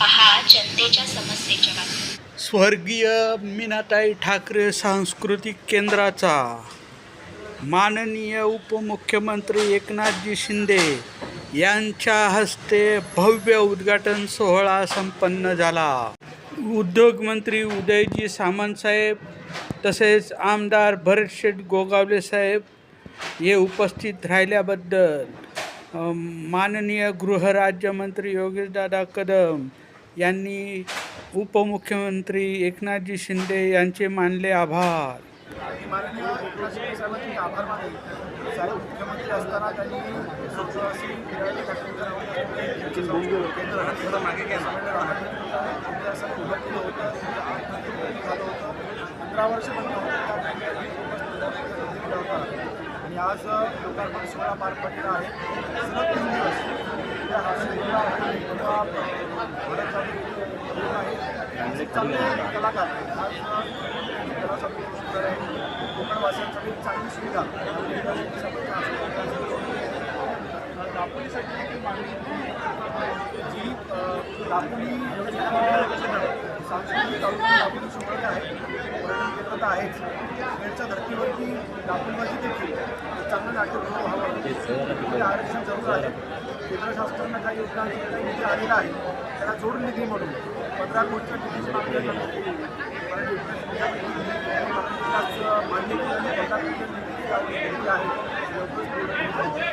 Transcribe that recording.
पहा जनतेच्या समस्येच्या बातम्या स्वर्गीय मीनाताई ठाकरे सांस्कृतिक केंद्राचा. माननीय उपमुख्यमंत्री एकनाथजी शिंदे यांच्या हस्ते भव्य उद्घाटन सोहळा संपन्न झाला. उद्योगमंत्री उदयजी सामंतसाहेब तसेच आमदार भरतशेठ गोगावले साहेब हे उपस्थित राहिल्याबद्दल माननीय गृहराज्यमंत्री योगेशदादा कदम यांनी उपमुख्यमंत्री एकनाथजी शिंदे यांचे मानले आभार. आणि आज लोकार्पण सोहळा पार पडलेला आहे सलग तीन दिवस उद्या हा सोहळा आहे परवा भरतसाठी येत आहे आणि चांगले कलाकार आज कलासाठी सुंदर आहे कोकणवासियांसाठी चांगली सुविधा दापोलीसाठी देखील मागणी जी दापोली सांस्कृतिक तालुका दापोली सोहळा आहे पर्यटन केंद्र तर आहेच खेडच्या धर्तीवरती दापोलीमध्ये देखील एक चांगलं नाट्यगृह व्हावं तिथे आरक्षण जरूर आहे. केंद्र शासनानं काही योजना निधी आलेला आहे त्याला जोडून निधी म्हणून पंधरा कोटीच्या निधीची मागणी करण्यात मान्य केली पंधरा कोटी निधी आहे.